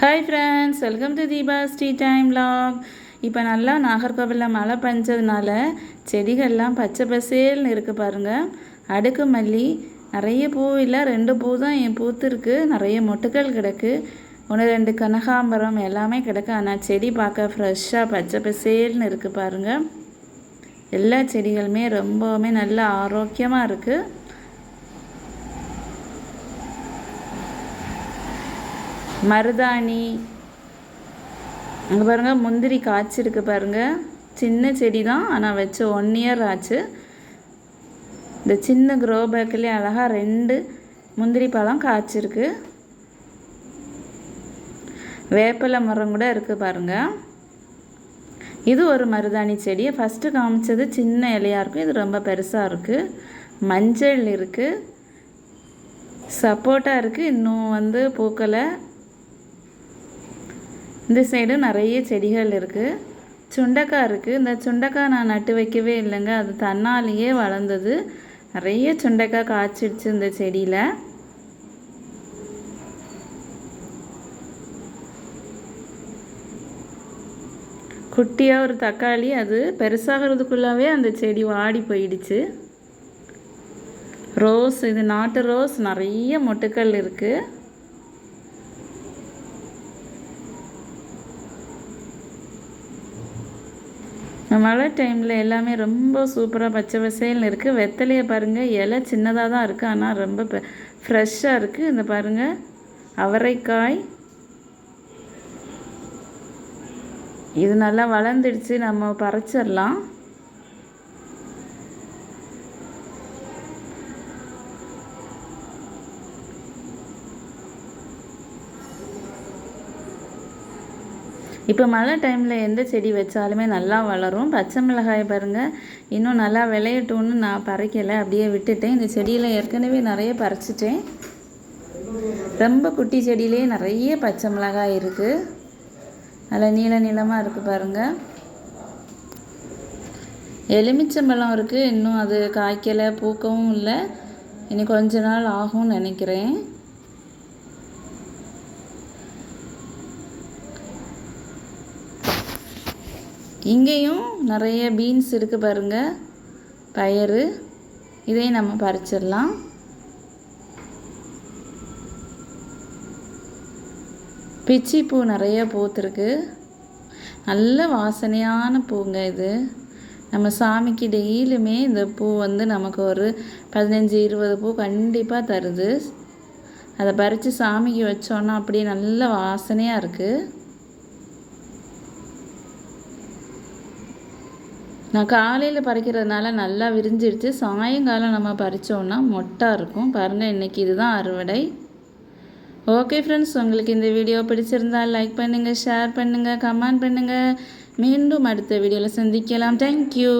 Hi friends welcome to Deepa Sri time lock இப்போ நல்லா நாகர்கோவிலில் மழை பெஞ்சதுனால செடிகள்லாம் பச்சை பசேல்னு இருக்குது பாருங்கள் அடுக்கு மல்லி நிறைய பூ இல்லை ரெண்டு பூ தான் என் பூத்துருக்கு. நிறைய மொட்டுக்கள் கிடக்கு. ஒன்று ரெண்டு கனகாம்பரம் எல்லாமே கிடக்கு. ஆனால் செடி பார்க்க ஃப்ரெஷ்ஷாக பச்சை பசேல்னு இருக்குது பாருங்கள் எல்லா செடிகளுமே ரொம்பவுமே நல்ல ஆரோக்கியமாக இருக்குது மருதாணி. அங்கே பாருங்கள் முந்திரி காய்ச்சிருக்கு பாருங்கள் சின்ன செடி தான் ஆனால் வச்ச ஒன் இயர் ஆச்சு. இந்த சின்ன க்ரோ பேக்கிலே அழகாக ரெண்டு முந்திரி பழம் காய்ச்சிருக்கு. வேப்பிலை மரம் கூட இருக்குது பாருங்கள் இது ஒரு மருதாணி செடி. ஃபஸ்ட்டு காமிச்சது சின்ன இலையாக இருக்கும் இது ரொம்ப பெருசாக இருக்குது மஞ்சள் இருக்குது சப்போட்டா இருக்குது இன்னும் வந்து பூக்களை இந்த சைடும் நிறைய செடிகள் இருக்குது சுண்டக்காய் இருக்குது இந்த சுண்டக்காய் நான் நட்டு வைக்கவே இல்லைங்க. அது தன்னாலேயே வளர்ந்தது. நிறைய சுண்டைக்காய் காய்ச்சிடுச்சு இந்த செடியில். குட்டியாக ஒரு தக்காளி அது பெருசாகிறதுக்குள்ளாவே அந்த செடி வாடி போயிடுச்சு. ரோஸ் இது நாட்டு ரோஸ். நிறைய மொட்டுக்கள் இருக்குது மழை டைமில் எல்லாமே ரொம்ப சூப்பராக பச்சை பசேல்னு இருக்குது வெத்தலையை பாருங்கள் இலை சின்னதாக தான் இருக்குது ஆனால் ரொம்ப ஃப்ரெஷ்ஷாக இருக்குது இந்த பாருங்கள் அவரைக்காய். இது நல்லா வளர்ந்துடுச்சு. நம்ம பறிச்சிடலாம். இப்போ மழை டைமில் எந்த செடி வச்சாலுமே நல்லா வளரும். பச்சை மிளகாய் பாருங்கள் இன்னும் நல்லா விளையட்டும்னு நான் பறிக்கலை. அப்படியே விட்டுட்டேன். இந்த செடியில் ஏற்கனவே நிறைய பறிச்சிட்டேன். ரொம்ப குட்டி செடியிலே நிறைய பச்சை மிளகாய் இருக்குது நல்லா நீள நீளமாக இருக்குது பாருங்கள் எலுமிச்சம்பழம் இருக்குது இன்னும் அது காய்க்கலை. பூக்கவும் இல்லை. இனி கொஞ்ச நாள் ஆகும்னு நினைக்கிறேன். இங்கேயும் நிறைய பீன்ஸ் இருக்குது பாருங்கள் பயறு இதையும் நம்ம பறிச்சிடலாம். பிச்சி பூ நிறைய பூத்துருக்கு. நல்ல வாசனையான பூங்க இது. நம்ம சாமிக்கு டெய்லியுமே இந்த பூ வந்து நமக்கு ஒரு பதினஞ்சு இருபது பூ கண்டிப்பாக தருது. அதை பறித்து சாமிக்கு வச்சோன்னா அப்படியே நல்ல வாசனையாக இருக்குது நான் காலையில் பறிக்கிறதுனால நல்லா விரிஞ்சிடுச்சு சாயங்காலம் நம்ம பறித்தோன்னா மொட்டாக இருக்கும். பாருங்கள் இன்றைக்கி இதுதான் அறுவடை. ஓகே ஃப்ரெண்ட்ஸ் உங்களுக்கு இந்த வீடியோ பிடிச்சிருந்தால் லைக் பண்ணுங்கள் ஷேர் பண்ணுங்கள் கமெண்ட் பண்ணுங்கள் மீண்டும் அடுத்த வீடியோவில் சந்திக்கலாம். தேங்க்யூ